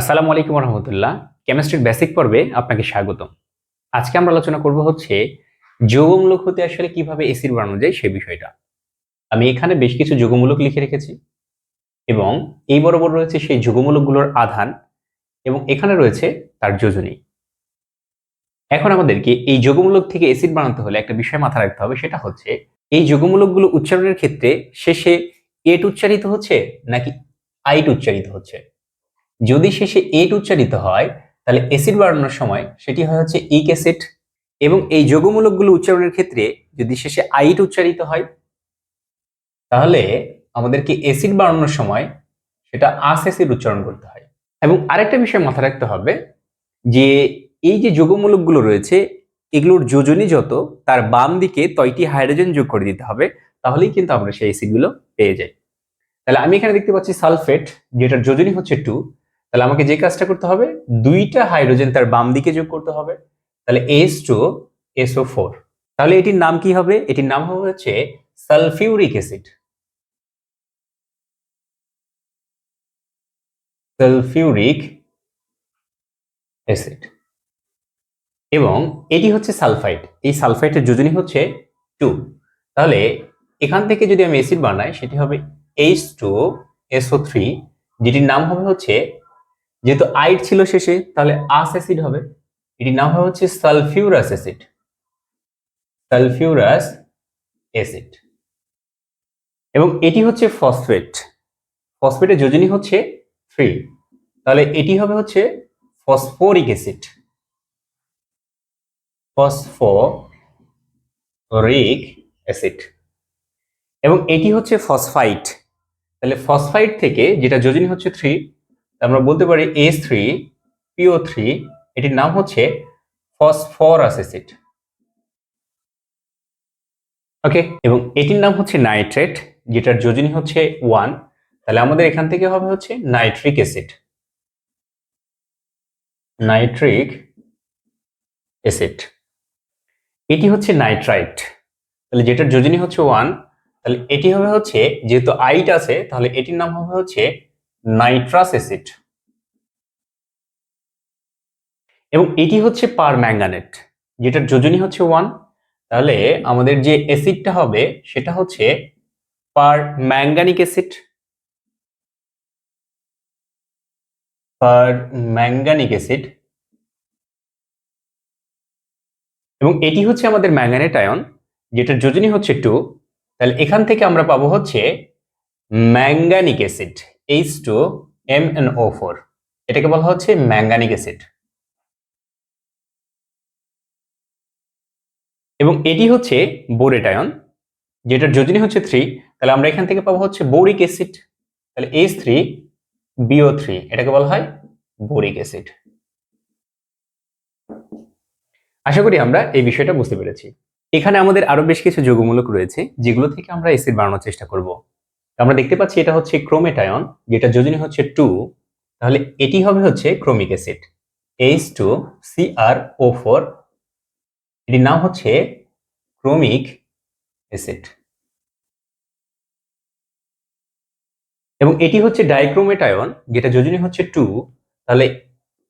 আসসালামু আলাইকুম রহমতুল্লাহ। কেমিস্ট্রির বেসিক পর্বে আপনাকে স্বাগতম। আজকে আমরা আলোচনা করব হচ্ছে যৌগমূলক হতে আসলে কীভাবে এসিড বানানো যায় সেই বিষয়টা। আমি এখানে বেশ কিছু যৌগমূলক লিখে রেখেছি এবং এই বরাবর রয়েছে সেই যৌগমূলকগুলোর আধান এবং এখানে রয়েছে তার যোজনী। এখন আমাদেরকে এই যৌগমূলক থেকে এসিড বানাতে হলে একটা বিষয় মাথায় রাখতে হবে, সেটা হচ্ছে এই যৌগমূলকগুলো উচ্চারণের ক্ষেত্রে শেষে এট উচ্চারিত হচ্ছে নাকি আইট উচ্চারিত হচ্ছে? যদি শেষে এট উচ্চারিত হয়, তাহলে অ্যাসিড বাড়ানোর সময় সেটি হয় হচ্ছে ইক অ্যাসিড এবং এই যোগমূলকগুলো উচ্চারণের ক্ষেত্রে যদি শেষে আইট উচ্চারিত হয়, তাহলে আমাদেরকে অ্যাসিড বাড়ানোর সময় সেটা আস অ্যাসিড উচ্চারণ করতে হয়। এবং আরেকটা বিষয় মাথায় রাখতে হবে যে এই যে যোগমূলকগুলো রয়েছে, এগুলোর যোজনী যত, তার বাম দিকে তয়টি হাইড্রোজেন যোগ করে দিতে হবে, তাহলেই কিন্তু আমরা সেই অ্যাসিডগুলো পেয়ে যাই। তাহলে আমি এখানে দেখতে পাচ্ছি সালফেট যেটার যোজনী হচ্ছে টু তাহলে আমাকে যে কাজটা করতে হবে, দুইটা হাইড্রোজেন তার বাম দিকে যোগ করতে হবে। তাহলে এস টু এসও ফোর তাহলে এটির নাম কি হবে? এটির নাম হবে হচ্ছে সালফিউরিক অ্যাসিড। Sulphuric acid. এবং এটি হচ্ছে সালফাইড। এই সালফাইডের যোজনী হচ্ছে টু তাহলে এখান থেকে যদি আমি অ্যাসিড বানাই, সেটি হবে এইচ টু এসও থ্রি যেটির নাম হবে হচ্ছে যেহেতু আইট ছিল শেষে, তাহলে আস অ্যাসিড হবে। এটির নাম হবে হচ্ছে সালফিউরাস অ্যাসিড। Sulphurous acid. এবং এটি হচ্ছে ফসফেট। ফসফেটের যোজনী হচ্ছে থ্রি। তাহলে এটি হবে হচ্ছে ফসফোরিক অ্যাসিড। Phosphoric acid. এবং এটি হচ্ছে ফসফাইট। তাহলে ফসফাইট থেকে যেটা যোজনী হচ্ছে থ্রি আমরা বলতে পারি এস থ্রি পিও থ্রি এটির নাম হচ্ছে ফসফরাস অ্যাসিড। ওকে এবং এটির নাম হচ্ছে নাইট্রেট, যেটার যোজনী হচ্ছে ওয়ান তাহলে আমাদের এখান থেকে হবে হচ্ছে নাইট্রিক অ্যাসিড। Nitric acid. এটি হচ্ছে নাইট্রাইট, তাহলে যেটার যোজনী হচ্ছে ওয়ান তাহলে এটি হবে হচ্ছে, যেহেতু আইট আছে, তাহলে এটির নাম হবে হচ্ছে নাইট্রাস অ্যাসিড। এবং এটি হচ্ছে পার ম্যাঙ্গানেট, যেটার যোজনী হচ্ছে ওয়ান তাহলে আমাদের যে অ্যাসিডটা হবে, সেটা হচ্ছে পার ম্যাঙ্গানিক অ্যাসিড পার ম্যাঙ্গানিক অ্যাসিড এবং এটি হচ্ছে আমাদের ম্যাঙ্গানেট আয়ন, যেটার যোজনী হচ্ছে টু তাহলে এখান থেকে আমরা পাবো হচ্ছে manganic acid H two M N O four এটাকে বলা হচ্ছে ম্যাঙ্গানিক অ্যাসিড এবং এটি হচ্ছে বোরেট আয়ন, যেটার যোজনী হচ্ছে থ্রি তাহলে আমরা এখান থেকে পাবো হচ্ছে বোরিক অ্যাসিড তাহলে এইচ থ্রি বিও থ্রি এটাকে বলা হয় বোরিক অ্যাসিড আশা করি আমরা এই বিষয়টা বুঝতে পেরেছি। এখানে আমাদের আরও বেশ কিছু যোগমূলক রয়েছে, যেগুলো থেকে আমরা এসিড বানানোর চেষ্টা করব। আমরা দেখতে পাচ্ছি এটা হচ্ছে ক্রোমেটায়ন যেটা যোজনী হচ্ছে টু তাহলে এটি হবে হচ্ছে chromic acid H two C O four এটির নাম হচ্ছে ক্রোমিক অ্যাসিড। এবং এটি হচ্ছে ডাইক্রোমেট আয়ন যেটা যোজনী হচ্ছে টু। তাহলে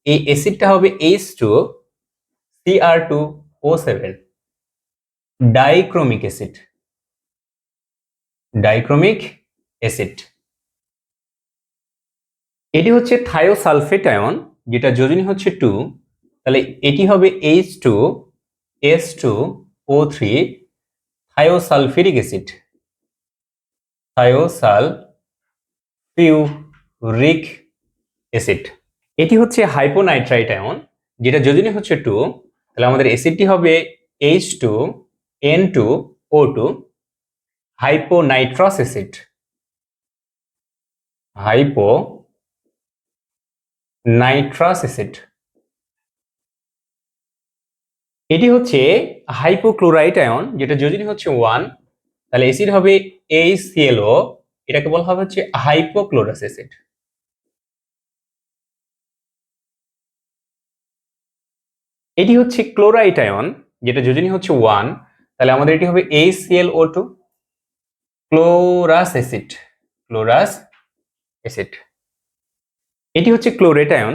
এই অ্যাসিডটা হবে H two C R two O seven. Dichromic acid. Dichromic acid. এটি হচ্ছে থায়োসালফেট আয়ন যেটা যোজনী হচ্ছে টু। তাহলে এটি হবে H two S two, O three thiosulphuric acid. Thiosulphuric acid. এটি হচ্ছে হাইপোনাইট্রাইট আয়ন, যেটা যোজনী হচ্ছে টু, তাহলে আমাদের অ্যাসিডটি হবে H two, N two, O two, hyponitrous acid. Hyponitrous acid. এটি হচ্ছে হাইপোক্লোরাইট আয়ন যেটা যোজনী হচ্ছে ওয়ান তাহলে অ্যাসিড হবে এইচ সিএলও এটাকে বলা হবে হচ্ছে হাইপোক্লোরাস অ্যাসিড এটি হচ্ছে ক্লোরাইট আয়ন যেটা যোজনী হচ্ছে ওয়ান তাহলে আমাদের এটি হবে H CL O two chlorous acid chlorous acid এটি হচ্ছে ক্লোরেট আয়ন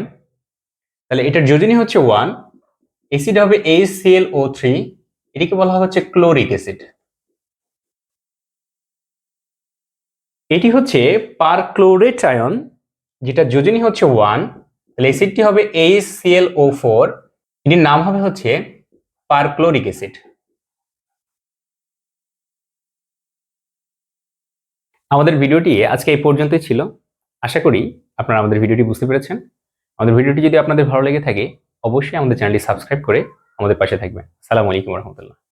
তাহলে এটার যোজনী হচ্ছে ওয়ান অ্যাসিড হবে HClO3 থ্রি এটিকে বলা হচ্ছে ক্লোরিক অ্যাসিড। এটি হচ্ছে পারক্লোরেট আয়ন যেটা যোজনী হচ্ছে ওয়ান তাহলে অ্যাসিডটি হবে HClO4 ফোর এটির নাম হবে হচ্ছে পারক্লোরিক অ্যাসিড। আমাদের ভিডিওটি আজকে এই পর্যন্তই ছিল। আশা করি আপনারা আমাদের ভিডিওটি বুঝতে পেরেছেন। আমাদের ভিডিওটি যদি আপনাদের ভালো লেগে থাকে অবশ্যই আমাদের চ্যানেলটি সাবস্ক্রাইব করে আমাদের পাশে থাকবেন। সালাম আলাইকুম রহমতুল্লাহ।